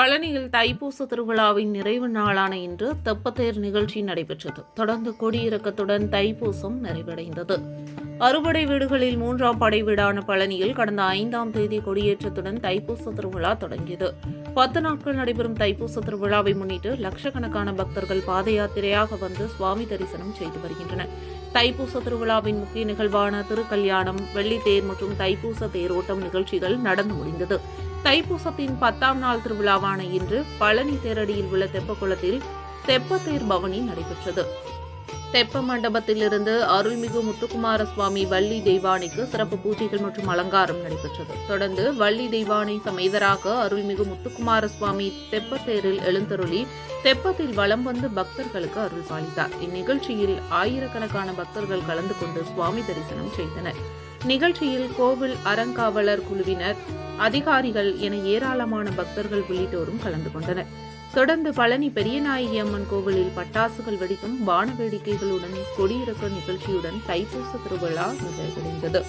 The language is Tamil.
பழனியில் தைப்பூச திருவிழாவின் நிறைவு நாளான இன்று தெப்பத்தேர் நிகழ்ச்சி நடைபெற்றது. தொடர்ந்து கொடியிறக்கத்துடன் தைப்பூசம் நிறைவடைந்தது. அறுபடை வீடுகளில் மூன்றாம் படை வீடான பழனியில் கடந்த ஐந்தாம் தேதி கொடியேற்றத்துடன் தைப்பூச திருவிழா தொடங்கியது. பத்து நாட்கள் நடைபெறும் தைப்பூச திருவிழாவை முன்னிட்டு லட்சக்கணக்கான பக்தர்கள் பாத யாத்திரையாக வந்து சுவாமி தரிசனம் செய்து வருகின்றனர். தைப்பூச திருவிழாவின் முக்கிய நிகழ்வான திருக்கல்யாணம் வெள்ளித்தேர் மற்றும் தைப்பூச தேரோட்டம் நிகழ்ச்சிகள் நடந்து முடிந்தது. தைப்பூசத்தின் பத்தாம் நாள் திருவிழாவான இன்று பழனி தேரடியில் உள்ள தெப்பக்குளத்தில் தெப்பத்தேர் பவனி நடைபெற்றது. தெப்ப மண்டபத்திலிருந்து அருள்மிகு முத்துக்குமார சுவாமி வள்ளி தெய்வானைக்கு சிறப்பு பூஜைகள் மற்றும் அலங்காரம் நடைபெற்றது. தொடர்ந்து வள்ளி தெய்வானை சமேதராக அருள்மிகு முத்துக்குமார சுவாமி தெப்பத்தேரில் எழுந்தருளி தெப்பத்தில் வலம் வந்து பக்தர்களுக்கு அருள் பாலித்தார். இந்நிகழ்ச்சியில் ஆயிரக்கணக்கான பக்தர்கள் கலந்து கொண்டு சுவாமி தரிசனம் செய்தனர். நிகழ்ச்சியில் கோவில் அறங்காவலர் குழுவினர் அதிகாரிகள் என ஏராளமான பக்தர்கள் உள்ளிட்டோரும் கலந்து கொண்டனர். தொடர்ந்து பழனி பெரியநாயகி அம்மன் கோவிலில் பட்டாசுகள் வெடிக்கும் வான வேடிக்கைகளுடன் கொடியிறக்க நிகழ்ச்சியுடன் தைப்பூச திருவிழா நிறைவடைந்தது.